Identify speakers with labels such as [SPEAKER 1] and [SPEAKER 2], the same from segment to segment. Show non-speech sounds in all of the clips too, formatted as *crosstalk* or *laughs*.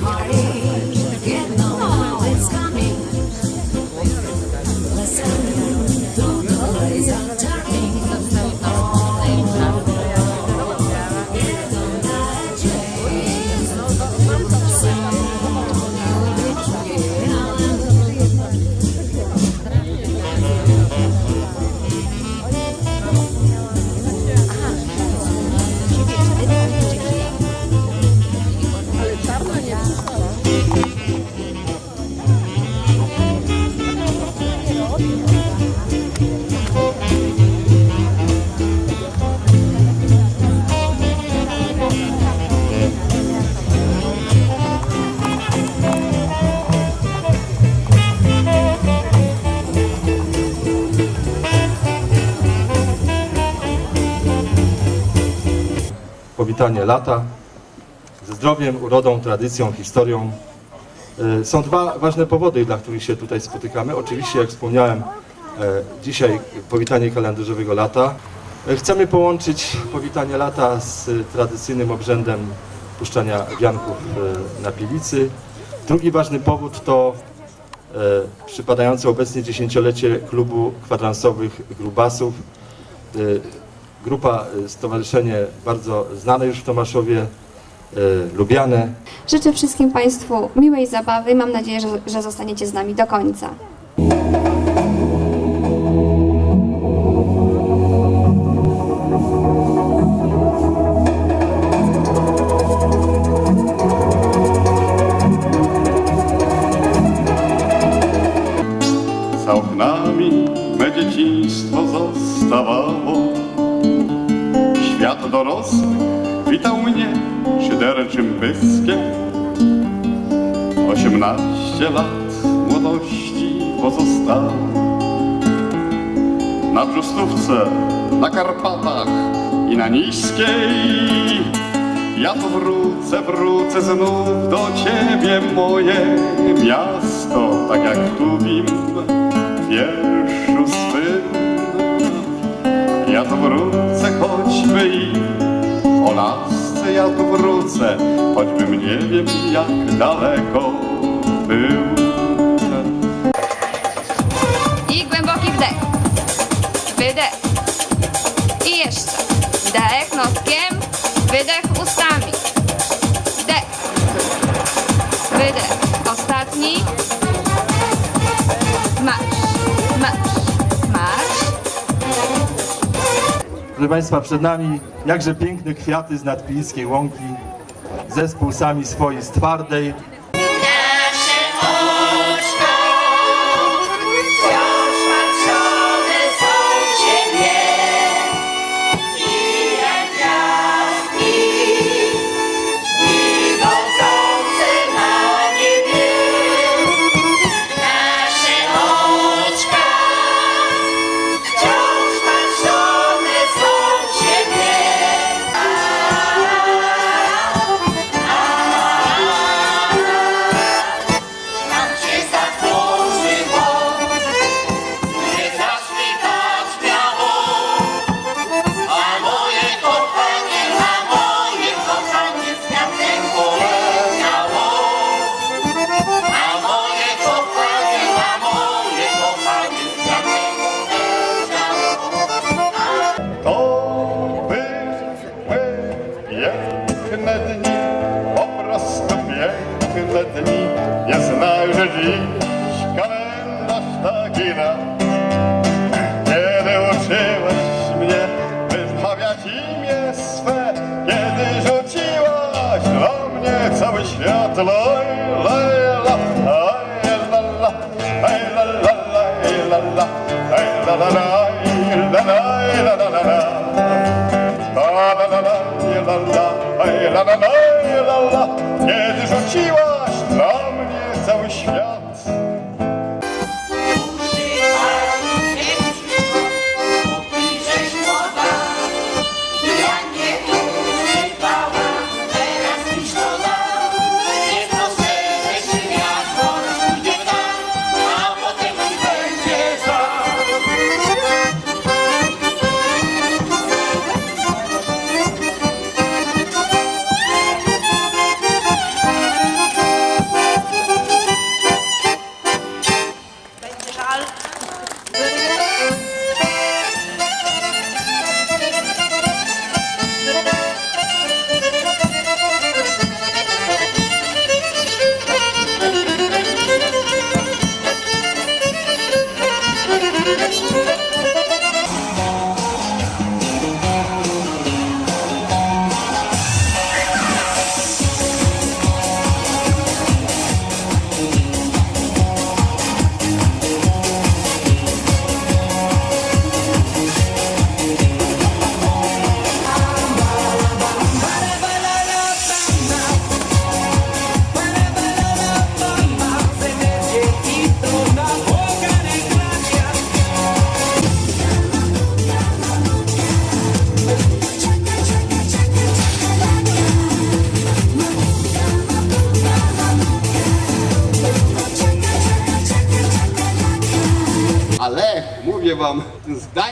[SPEAKER 1] Party. Powitanie lata ze zdrowiem, urodą, tradycją, historią. E, Są dwa ważne powody, dla których się tutaj spotykamy. Oczywiście, jak wspomniałem, e, dzisiaj powitanie kalendarzowego lata. E, Chcemy połączyć powitanie lata z tradycyjnym obrzędem puszczania wianków na pilicy. Drugi ważny powód to przypadające obecnie dziesięciolecie klubu kwadransowych Grubasów. Grupa, e, stowarzyszenie bardzo znane już w Tomaszowie, e, lubiane.
[SPEAKER 2] Życzę wszystkim Państwu miłej zabawy. Mam nadzieję, że, że zostaniecie z nami do końca.
[SPEAKER 3] Dorosły witał mnie szyderczym pyskiem. Osiemnaście lat młodości pozostało. Na Brzustówce, na Karpatach i na Niskiej. Ja tu wrócę, wrócę znów do ciebie, moje miasto, tak jak Tubim w wierszu swym. Ja tu wrócę, lasce ja tu wrócę, choćbym nie wiem jak daleko był.
[SPEAKER 2] I głęboki wdech. Wydech. I jeszcze. Wdech noskiem.
[SPEAKER 1] Proszę Państwa, przed nami jakże piękne kwiaty z nadpińskiej łąki, zespół sami swoi z twardej.
[SPEAKER 3] La, la, la, la, la. Kiedy rzuciłaś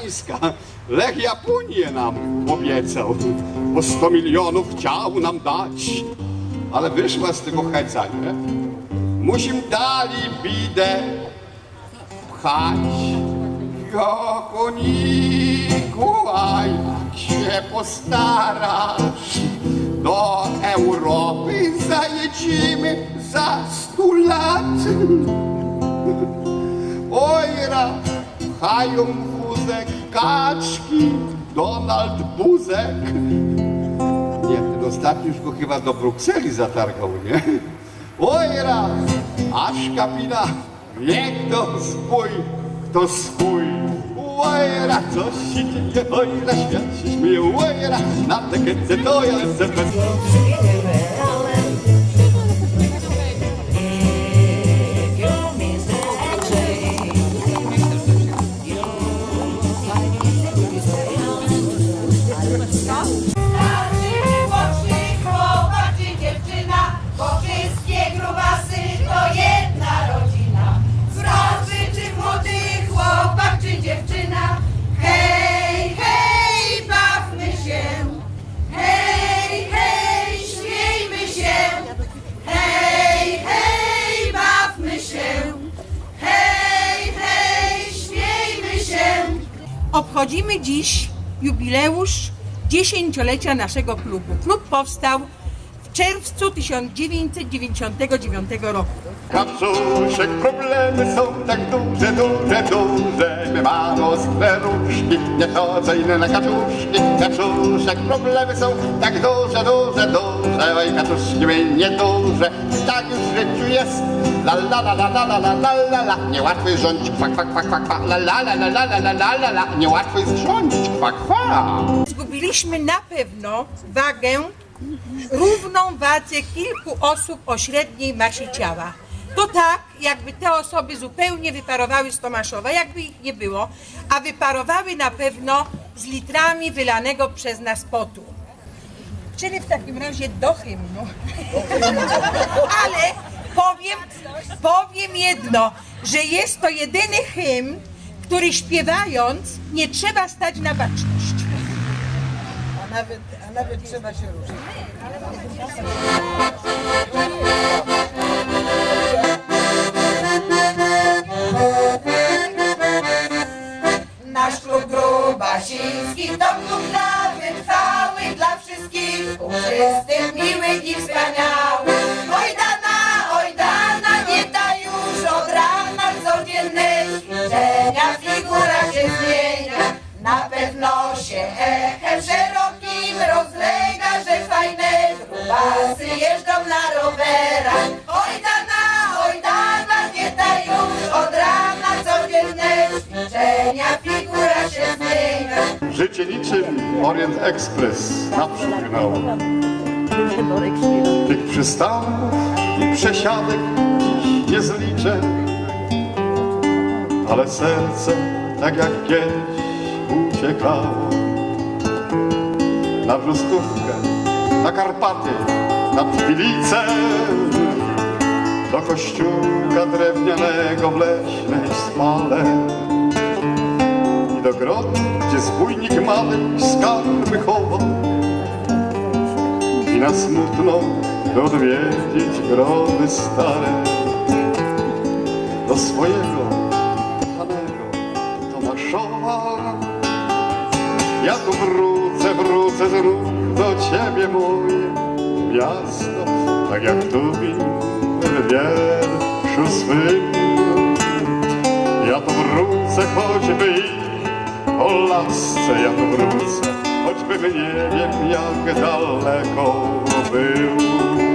[SPEAKER 4] Gdańska Lech Japonię nam obiecał, bo 100 milionów chciał nam dać, ale wyszła z tego heca, nie? Musimy dali bidę pchać. Joko Nikołaj, się postarasz, do Europy zajedziemy za stu lat. Ojra, pchają wózek kaczki, Donald Buzek. Nie, ten ostatni już go chyba do Brukseli zatargał, nie? Ojra, aż kapina, niech to swój, to swój. Ojra, co się dzieje, ojra, świat się śmieje, na te kęce to ja lecę bez...
[SPEAKER 5] Obchodzimy dziś jubileusz dziesięciolecia naszego klubu. Klub powstał czerwcu 1999 roku.
[SPEAKER 4] Kapsuszek, problemy są tak duże, duże, duże. My mamy skleruszki, nie chodzę inne na kaczuszki. Kapsuszek, problemy są tak duże, duże, duże. Oj, kaczuszki my nieduże. Tak już w życiu jest. La la la la la la la la la la. Niełatwo jest rządzić, kwa, kwa, kwa, kwa, kwa. La la la la la la la la la la. Niełatwo jest rządzić, kwa, kwa.
[SPEAKER 5] Zgubiliśmy na pewno wagę równą wadze kilku osób o średniej masie ciała. To tak, jakby te osoby zupełnie wyparowały z Tomaszowa, jakby ich nie było, a wyparowały na pewno z litrami wylanego przez nas potu. Czyli w takim razie do hymnu. *laughs* Ale powiem, powiem jedno, że jest to jedyny hymn, który śpiewając nie trzeba stać na baczność.
[SPEAKER 6] Nawet, a nawet trzeba się ruszyć.
[SPEAKER 7] Nasz klub grubasiński to klub dla wytrwałych, dla wszystkich puszystych, rowerach. Oj dana, oj dana, nie już od rana codzienne ćwiczenia, figura się zmienia.
[SPEAKER 3] Życie niczym Orient Express naprzód gnał. Tych przystanków i przesiadek dziś nie zliczę, ale serce tak jak kiedyś uciekało. Na Wrostówkę, na Karpaty, na Tbilicę, do kościółka drewnianego w leśnej spale i do grodu, gdzie zbójnik mały skarby chował. I na smutno odwiedzić groby stare do swojego kochanego Tomaszowa. Ja tu wrócę, wrócę znów do ciebie moje ясно, так як тубінь медвед шусвим. Я то вруться, хоч би і ласце, я то вруться, хоч би мені, як як далеко бив.